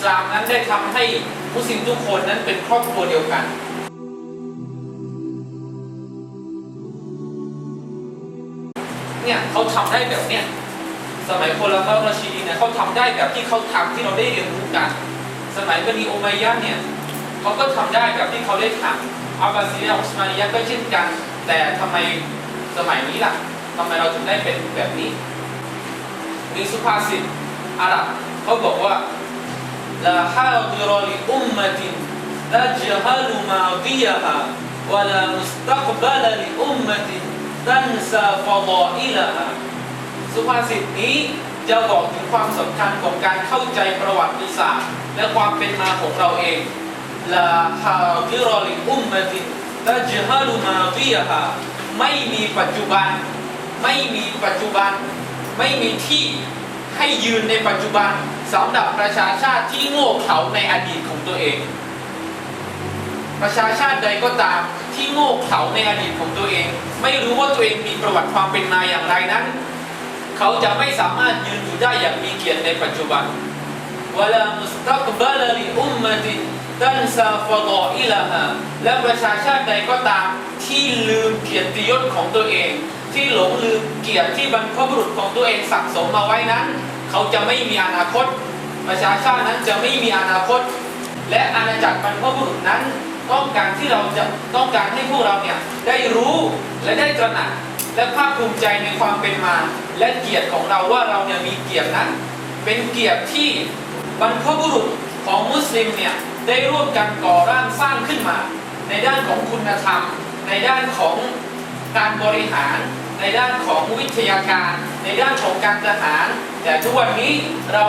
สลามนั้นได้ทำให้มุสลิมทุกคนนั้นเป็นครอบครัวเดียวกันเนี่ยเขาทำได้แบบเนี้ยสมัยคนละฟ้าราชีดีเนี่ยเขาทำได้แบบที่เขาทำที่เราได้เรียนรู้กัน สมัยบนีโอมัยะเนี่ยเขาก็ทำได้แบบที่เขาได้ทำอับบาซียอุสมานียะก็เช่นกัน แต่ทำไมสมัยนี้ล่ะทำไมเราถึงได้เป็นแบบนี้ มีสุภาษิตอาหรับเขาบอกว่า لا حاضر لأمة تجهل ماضيها ولا مستقبل لأمة تنسى فضائلها สุภาษิตนี้จะบอกถึงความสำคัญของการเข้าใจประวัติศาสตร์ และความเป็นมาของเราเองลาฮาดิรอลิอุมมะติตะจฮาลุมาวิยฮาไม่มีปัจจุบัน ไม่มีปัจจุบัน ไม่มีที่ ให้ยืนในปัจจุบันสำหรับประชาชาติที่โง่เขลาในอดีตของตัวเอง ประชาชาติใดก็ตามที่โง่เขลาในอดีตของตัวเอง ไม่รู้ว่าตัวเองมีประวัติความเป็นมาอย่างไรนั้น เขาจะไม่สามารถยืนอยู่ได้อย่างมีเกียรติในปัจจุบันวลามุสตักบาลลิอุมมะติตันซาฟดออิลาฮาและประชาชาติใดก็ตามที่ลืมเกียรติยศของตัวเอง ที่หลงลืมเกียรติที่บรรพบุรุษของตัวเองสั่งสมมาไว้นั้น เขาจะไม่มีอนาคต ประชาชาตินั้นจะไม่มีอนาคต และอาณาจักรบรรพบุรุษนั้น ต้องการที่เราจะต้องการให้พวกเราเนี่ยได้รู้และได้ตระหนักและภาคภูมิใจในความเป็นมา และเกียรติของเราว่าเราเนี่ยมีเกียรตินั้น เป็นเกียรติที่บรรพบุรุษของมุสลิมเนี่ยได้ร่วมกันก่อร่างสร้างขึ้นมา ในด้านของคุณธรรม ในด้านของการบริหาร ในด้านของวิทยาการ ในด้านของการทหาร แต่ทุกวันนี้เรา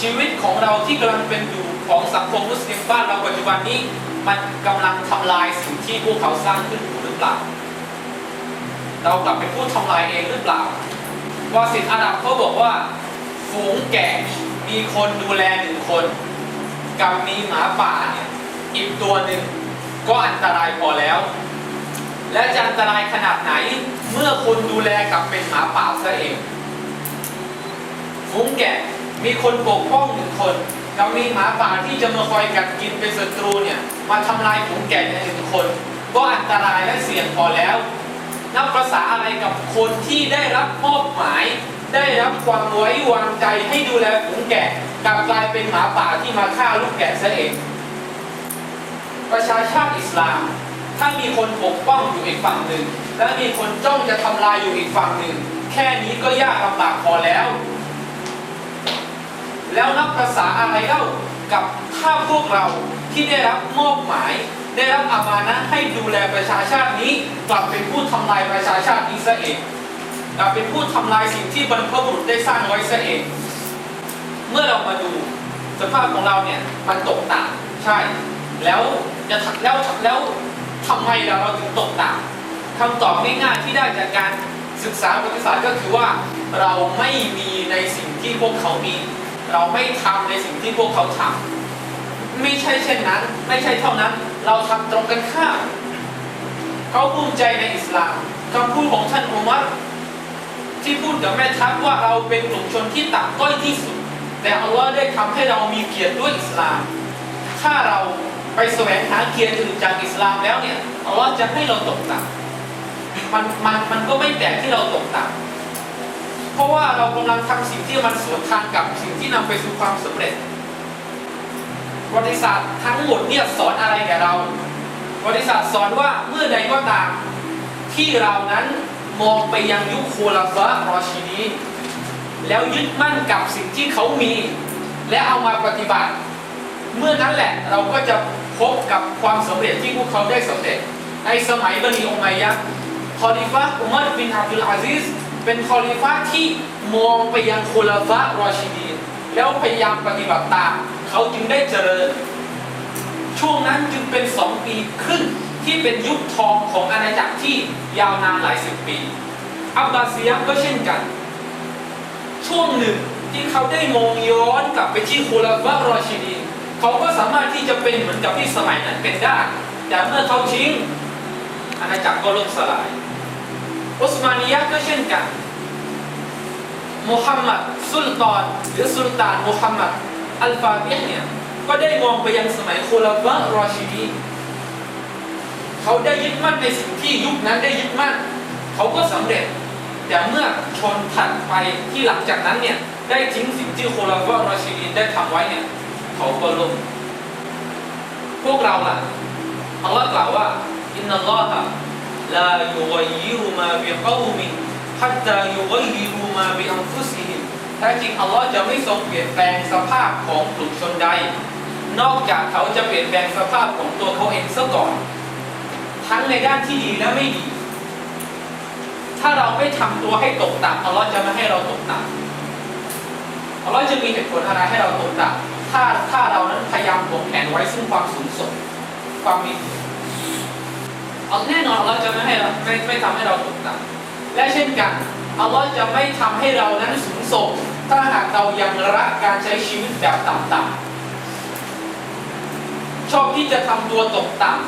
ชีวิตของเราที่กำลังเป็นอยู่ของสังคมมุสลิมบ้านเราปัจจุบันนี้ มันกำลังทำลายสิ่งที่พวกเขาสร้างขึ้นหรือเปล่า เรากลับเป็นผู้ทำลายเองหรือเปล่าวาสิตอาหรับเขาบอกว่า ฝูงแกะมีคนดูแลหนึ่งคนกับมีหมาป่าเนี่ยอีกตัวหนึ่งก็อันตรายพอแล้ว และจะอันตรายขนาดไหน เมื่อคนดูแลกลับเป็นหมาป่าซะเองฝูงแกะมีคนปกป้องหนึ่งคนกับมีหมาป่าที่จะมาคอยกัดกินเป็นศัตรูเนี่ยมาทำลายฝูงแกะในหนึ่งคน ก็อันตรายและเสี่ยงพอแล้ว นับภาษาอะไรกับคนที่ได้รับมอบหมาย ได้รับความไว้วางใจให้ดูแลฝูงแกะกลับกลายเป็นหมาป่าที่มาฆ่าลูกแกะซะเอง ประชาชาติอิสลาม ถ้ามีคนปกป้องอยู่อีกฝั่งหนึ่ง และมีคนจ้องจะทำลายอยู่อีกฝั่งหนึ่ง แค่นี้ก็ยากลำบากพอแล้ว แล้วนับภาษาอะไรเล่ากับถ้าพวกเราที่ได้รับมอบหมาย ได้รับอามานะให้ดูแลประชาชาตินี้ กลับเป็นผู้ทำลายประชาชาตินี้ซะเองกลับเป็นผู้ทำลายสิ่งที่บรรพบุรุษได้สร้างไว้ซะเอง เมื่อเรามาดูสภาพของเราเนี่ยมันตกต่ำใช่ แล้วจะแล้วแล้ว ทำไมเราเราถึงตกต่ำคำตอบง่ายๆที่ได้จากการศึกษาประวัติศาสตร์ก็คือว่าเราไม่มีในสิ่งที่พวกเขามี เราไม่ทำในสิ่งที่พวกเขาทำไม่ใช่เช่นนั้น ไม่ใช่เท่านั้น เราทำตรงกันข้ามเขาภูมิใจในอิสลามคำพูดของท่านอุมัรที่พูดกับแม่ทัพว่าเราเป็นกลุ่มชนที่ต่ำต้อยที่สุด แต่อัลลอฮ์ได้ทำให้เรามีเกียรติด้วยอิสลาม ถ้าเรา ไปแสวงหาเกียรติอื่นจากอิสลามแล้วเนี่ยอัลลอฮ์จะให้เราตกต่ำมันมันมันก็ไม่แปลกที่เราตกต่ำเพราะว่าเรากำลังทำสิ่งที่มันสวนทางกับสิ่งที่นำไปสู่ความสำเร็จประวัติศาสตร์ทั้งหมดเนี่ยสอนอะไรแก่เราประวัติศาสตร์สอนว่าเมื่อใดก็ตาม ที่เรานั้นมองไปยังยุคโคลาฟะรอชีดีแล้วยึดมั่นกับสิ่งที่เขามี และเอามาปฏิบัติ เมื่อนั้นแหละเราก็จะพบกับความสำเร็จที่พวกเขาได้สำเร็จ ในสมัยบนีอุมัยยะคอลิฟะอุมัรบินอับดุลอาซิสเป็นคอลิฟะที่มองไปยังโคลาฟะรอชิดีนแล้วพยายามปฏิบัติตามเขาจึงได้เจริญ ช่วงนั้นจึงเป็นสองปีครึ่งที่เป็นยุคทองของอาณาจักรที่ยาวนานหลายสิบปี อับบาซียก็เช่นกัน ช่วงหนึ่งที่เขาได้มองย้อนกลับไปที่โคลาฟะรอชิดีน เขาก็สามารถที่จะเป็นเหมือนกับที่สมัยนั้นเป็นได้ แต่เมื่อเขาทิ้งอาณาจักรก็ล่มสลายอุสมานียะก็เช่นกันมุฮัมมัดสุลตานหรือสุลต่านมุฮัมมัดอัลฟาติฮ์เนี่ยก็ได้มองไปยังสมัยโคลาฟะรอชิดีเขาได้ยึดมั่นในสิ่งที่ยุคนั้นได้ยึดมั่น เขาก็สำเร็จ แต่เมื่อชนถัดไปที่หลังจากนั้นเนี่ยได้ทิ้งสิ่งที่โคลาฟะรอชิดีได้ทำไว้เนี่ย เขาก็ล้มพวกเราล่ะอัลลอฮ์กล่าวว่าอินนัลลอฮะลายุกยิรุมาบิกอมินฮัตตายุกยิรุมาบิอันฟุซิฮิมแท้จริงอัลลอฮ์จะไม่ทรงเปลี่ยนแปลงสภาพของกลุ่มชนใด นอกจากเขาจะเปลี่ยนแปลงสภาพของตัวเขาเองซะก่อน ทั้งในด้านที่ดีและไม่ดี ถ้าเราไม่ทำตัวให้ตกต่ำอัลลอฮ์จะไม่ให้เราตกต่ำอัลลอฮ์จะมีเหตุผลอะไรให้เราตกต่ำ ถ้าถ้าเรานั้นพยายามวงแผนไว้ซึ่งความสูงส่งความมีเอาแน่นอนอัลลอฮ์จะไม่ให้เราไม่ไม่ทำให้เราตกต่ำและเช่นกันอัลลอฮ์จะไม่ทำให้เรานั้นสูงส่ง ถ้าหากเรายังรักการใช้ชีวิตแบบต่ำๆ ชอบที่จะทำตัวตกต่ำ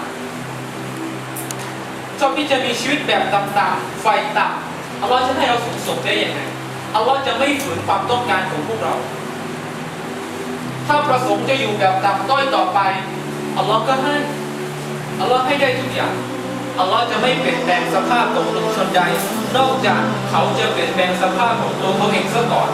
ชอบที่จะมีชีวิตแบบต่ำๆไฟต่ำอัลลอฮ์จะให้เราสูงส่งได้ยังไงอัลลอฮ์จะไม่ฝืนความต้องการของพวกเรา ถ้าประสงค์จะอยู่แบบต่ำต้อยต่อไปอัลลอฮ์ก็ให้อัลลอฮ์ให้ได้ทุกอย่างอัลลอฮ์จะไม่เปลี่ยนแปลงสภาพของมนุษย์ชนใดนอกจากเขาจะเปลี่ยนแปลงสภาพของตัวเขาเองซะก่อน